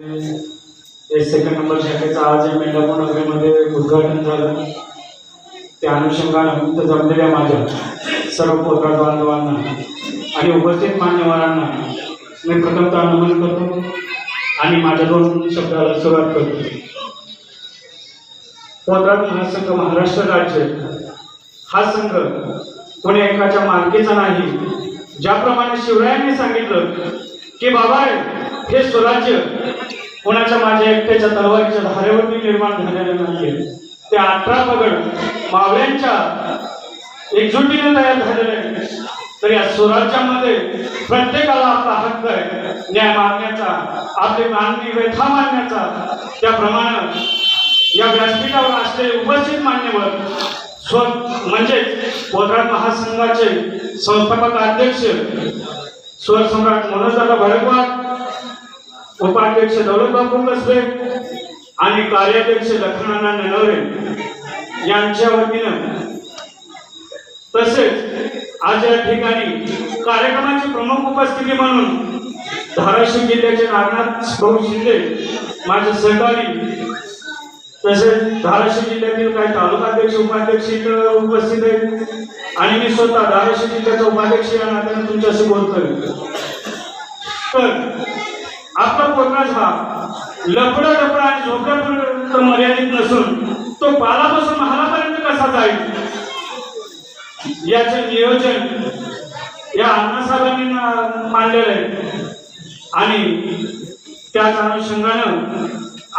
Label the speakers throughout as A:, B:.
A: Second number शाखेचं आज या मेंढापूर नगरीमध्ये उद्घाटन झालं. त्या अनुषंगानं इथं जमलेल्या माझ्या सर्व पोत्रात बांधवांना आणि उपस्थित मान्यवरांना मी प्रथमतः नमन करतो आणि माझ्या दोन शब्दाला सुरुवात करतो. पोत्रात महासंघ महाराष्ट्र राज्य. हा संघ कोणी एकाच्या मालकीचा नाही ज्याप्रमाणे शिवरायांनी सांगितलं की बाबा हे स्वराज्य कोणाच्या माझ्या एकट्याच्या तलवारीच्या धारेवरती निर्माण झालेलं नाहीये. ते अठरा पगड मावळ्यांच्या एकजुटीने तयार झालेले आहे तर या स्वराज्यामध्ये प्रत्येकाला आपला हक्क आहे. न्याय मागण्याचा आपली मागणी व्यथा मानण्याचा त्याप्रमाणे या व्यासपीठावर असलेले उपस्थित मान्यवर स्व म्हणजे पोद्रात महासंघाचे संस्थापक अध्यक्ष स्वर सम्राट मनोजदादा भडकवाड उपाध्यक्ष दौलतबाबू कसबे आणि कार्याध्यक्ष लखनाना ननवरे यांच्या वतीनं. तसेच आज या ठिकाणी कार्यक्रमाची प्रमुख उपस्थिती म्हणून धाराशिव जिल्ह्याचे नागनाथ भाऊ शिंदे माझे सहकारी तसेच धाराशिव जिल्ह्यातील काही तालुकाध्यक्ष उपाध्यक्ष इथं उपस्थित आहेत. आणि मी स्वतः धाराशिव जिल्ह्याचा उपाध्यक्ष या नात्याने तुमच्याशी बोलतोय. तर आपला पोटराज हा लपडा डपडा आणि झोपड्यापर्यंत मर्यादित नसून तो पालापासून महालापर्यंत कसा जाईल? याचे नियोजन या अण्णासाहेबांनी मांडलेलं आहे. आणि त्याच अनुषंगानं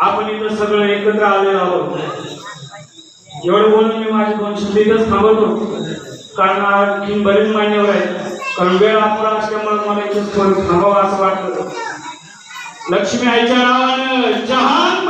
A: आपण इथं सगळं एकत्र आलेलो आहोत. एवढं बोलून मी माझे दोन शब्द इथंच थांबवतो. कारण आणखी बरेच मान्यवर आहेत. कारण वेळ आपला असल्यामुळे मला इथं थांबावं असं वाटतं. लक्ष्मी आईच्या नावानं जहान